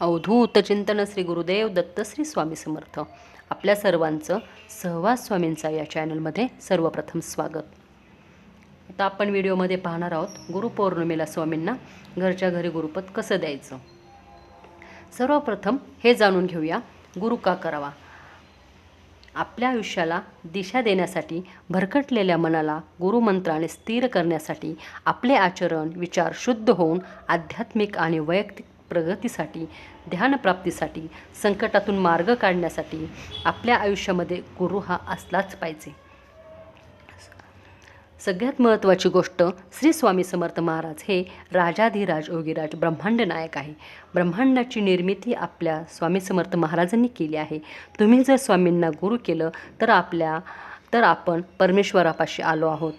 अवधूत चिंतन श्री गुरुदेव दत्त श्री स्वामी समर्थ. आपल्या सर्वांचं सहवास स्वामींचा या चॅनलमध्ये सर्वप्रथम स्वागत. आता आपण व्हिडिओमध्ये पाहणार आहोत गुरुपौर्णिमेला स्वामींना घरच्या घरी गुरुपद कसं द्यायचं? सर्वप्रथम हे जाणून घेऊया गुरु का करावा? आपल्या आयुष्याला दिशा देण्यासाठी भरकटलेल्या मनाला गुरुमंत्राने स्थिर करण्यासाठी आपले आचरण विचार शुद्ध होऊन आध्यात्मिक आणि वैयक्तिक प्रगतीसाठी ध्यानप्राप्तीसाठी संकटातून मार्ग काढण्यासाठी आपल्या आयुष्यामध्ये गुरु हा असलाच पाहिजे. सगळ्यात महत्त्वाची गोष्ट श्री स्वामी समर्थ महाराज हे राजाधिराज योगीराज ब्रह्मांड नायक आहे. ब्रह्मांडाची निर्मिती आपल्या स्वामी समर्थ महाराजांनी केली आहे. तुम्ही जर स्वामींना गुरु केलं तर आपल्या तर आपण परमेश्वरापाशी आलो आहोत.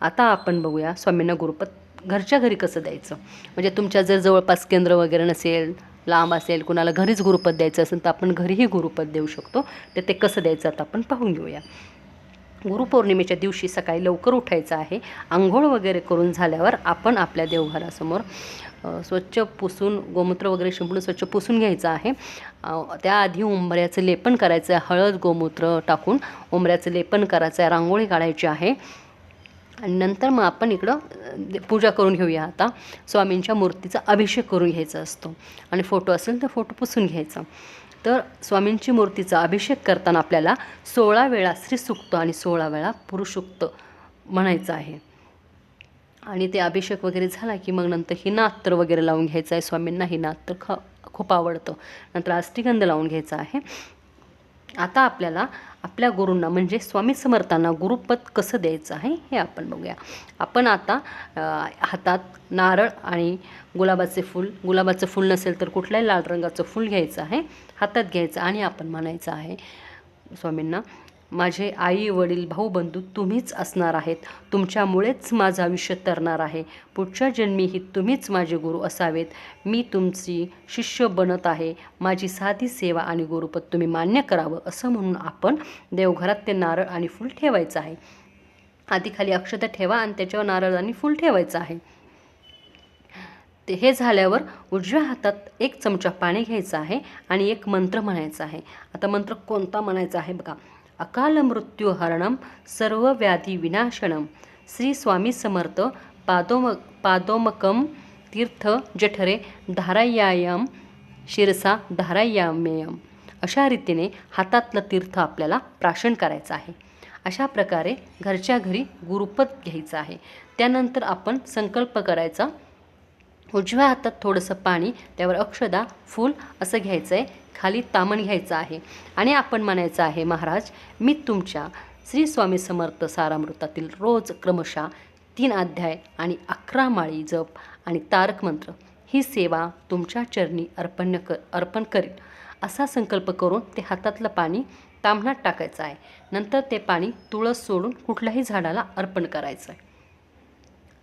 आता आपण बघूया स्वामींना गुरुपत घरच्या घरी कसं द्यायचं? म्हणजे तुमच्या जर जवळपास केंद्र वगैरे नसेल लांब असेल कुणाला घरीच गुरुपद द्यायचं असेल तर आपण घरीही गुरुपद देऊ शकतो. तर ते कसं द्यायचं आता आपण पाहून घेऊया. गुरुपौर्णिमेच्या दिवशी सकाळी लवकर उठायचं आहे. आंघोळ वगैरे करून झाल्यावर आपण आपल्या देवघरासमोर स्वच्छ पुसून गोमूत्र वगैरे शिंपडून स्वच्छ पुसून घ्यायचं आहे. त्याआधी उंबऱ्याचं लेपन करायचं आहे हळद गोमूत्र टाकून उंबऱ्याचं लेपन करायचं आहे रांगोळी काढायची आहे. आणि नंतर मग आपण इकडं पूजा करून घेऊया आता. स्वामींच्या मूर्तीचा अभिषेक करून घ्यायचा असतो. आणि फोटो असेल तर फोटो पुसून घ्यायचा. तर स्वामींची मूर्तीचा अभिषेक करताना आपल्याला सोळा वेळा श्रीसुक्त आणि सोळा वेळा पुरुषुक्त म्हणायचं आहे. आणि ते अभिषेक वगैरे झाला की मग नंतर ही नात्र वगैरे लावून घ्यायचं आहे. स्वामींना ही नात्र ख खूप आवडतं. नंतर अष्टीगंध लावून घ्यायचा आहे. आता आपल्याला आपल्या गुरूंना म्हणजे स्वामी समर्थांना गुरुपद कसं द्यायचं आहे हे आपण बघूया. आपण आता हातात नारळ आणि गुलाबाचे फूल गुलाबाचं फूल नसेल तर कुठल्याही लाल रंगाचं फूल घ्यायचं आहे हातात घ्यायचं आणि आपण म्हणायचं आहे स्वामींना माझे आई वडील भाऊ बंधू तुम्हीच असणार आहेत. तुमच्यामुळेच माझं आयुष्य तरणार आहे. पुढच्या जन्मीही तुम्हीच माझे गुरु असावेत. मी तुमची शिष्य बनत आहे. माझी साधी सेवा आणि गुरुपद तुम्ही मान्य करावं असं म्हणून आपण देवघरात ते नारळ आणि फूल ठेवायचं आहे. आधी खाली अक्षता ठेवा आणि त्याच्यावर नारळ आणि फूल ठेवायचं आहे. ते हे झाल्यावर उजव्या हातात एक चमचा पाणी घ्यायचं आहे आणि एक मंत्र म्हणायचा आहे. आता मंत्र कोणता म्हणायचा आहे बघा. अकाल मृत्यू हरणम सर्व व्याधी विनाशनम श्री स्वामी समर्थ पादोम पादोमकम तीर्थ जठरे धारायायम शिरसा धारायामेयम अशा रीतीने हातातलं तीर्थ आपल्याला प्राशन करायचं आहे। अशा प्रकारे घरच्या घरी गुरुपद घ्यायचं आहे। त्यानंतर आपण संकल्प करायचा उजव्या हातात थोडंसं पाणी त्यावर अक्षदा फूल असं घ्यायचं आहे खाली तामण घ्यायचं आहे. आणि आपण म्हणायचं आहे महाराज मी तुमच्या श्री स्वामी समर्थ सारामृतातील रोज क्रमशः तीन अध्याय आणि अकरा माळी जप आणि तारक मंत्र ही सेवा तुमच्या चरणी अर्पण कर अर्पण करीन. असा संकल्प करून ते हातातलं पाणी तामणात टाकायचं आहे. नंतर ते पाणी तुळस सोडून कुठल्याही झाडाला अर्पण करायचं आहे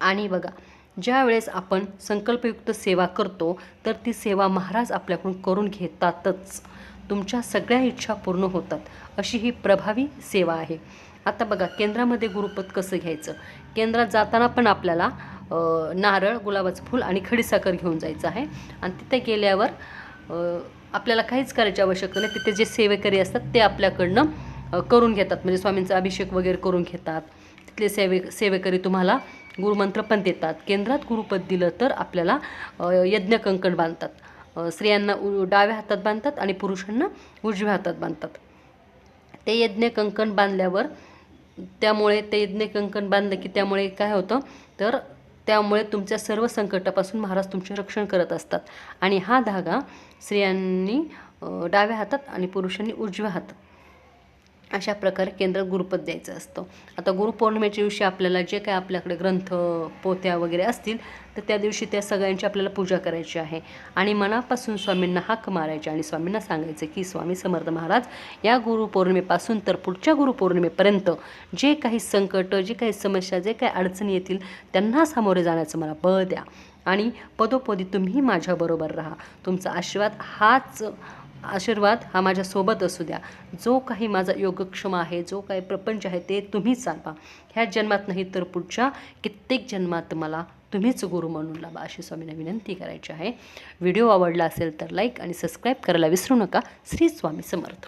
आणि बघा ज्या वेळेस आपण संकल्पयुक्त सेवा करतो तर ती सेवा महाराज आपल्याकडून करून घेतातच. तुमच्या सगळ्या इच्छा पूर्ण होतात. अशी ही प्रभावी सेवा आहे. आता बघा केंद्रामध्ये गुरुपद कसं घ्यायचं? केंद्रात जाताना पण आपल्याला नारळ गुलाबाचं फूल आणि खडीसाखर घेऊन जायचं आहे. आणि तिथे गेल्यावर आपल्याला काहीच करायची आवश्यकता नाही. तिथे जे सेवेकरी असतात ते आपल्याकडनं करून घेतात. म्हणजे स्वामींचा अभिषेक वगैरे करून घेतात. तिथले सेवे सेवेकरी तुम्हाला गुरुमंत्र पण देतात. केंद्रात गुरुपद दिलं तर आपल्याला यज्ञ कंकण बांधतात. स्त्रियांना उ डाव्या हातात बांधतात आणि पुरुषांना उजव्या हातात बांधतात. ते यज्ञ कंकण बांधल्यावर त्यामुळे ते यज्ञ कंकण बांधलं की त्यामुळे काय होतं? तर त्यामुळे तुमच्या सर्व संकटापासून महाराज तुमचे रक्षण करत असतात. आणि हा धागा स्त्रियांनी डाव्या हातात आणि पुरुषांनी उजव्या हातात. अशा प्रकारे केंद्र गुरुपद द्यायचं असतं. आता गुरुपौर्णिमेच्या दिवशी आपल्याला जे काय आपल्याकडे ग्रंथ पोत्या वगैरे असतील तर त्या दिवशी त्या सगळ्यांची आपल्याला पूजा करायची आहे. आणि मनापासून स्वामींना हाक मारायचे आणि स्वामींना सांगायचं की स्वामी समर्थ महाराज या गुरुपौर्णिमेपासून तर पुढच्या गुरुपौर्णिमेपर्यंत जे काही संकट जे काही समस्या जे काही अडचणी येतील त्यांना सामोरे जाण्याचं मला बळ द्या. आणि पदोपदी तुम्ही माझ्याबरोबर राहा. तुमचा आशीर्वाद हाच आशीर्वाद हा माझ्यासोबत असू द्या. जो काही माझा योगक्षम आहे जो काही प्रपंच आहे ते तुम्ही चालवा ह्या जन्मात नाही तर पुढच्या कित्येक जन्मात मला तुम्हीच गुरु म्हणून लाभा अशी स्वामींना विनंती करायची आहे. व्हिडिओ आवडला असेल तर लाईक आणि सबस्क्राईब करायला विसरू नका. श्री स्वामी समर्थ.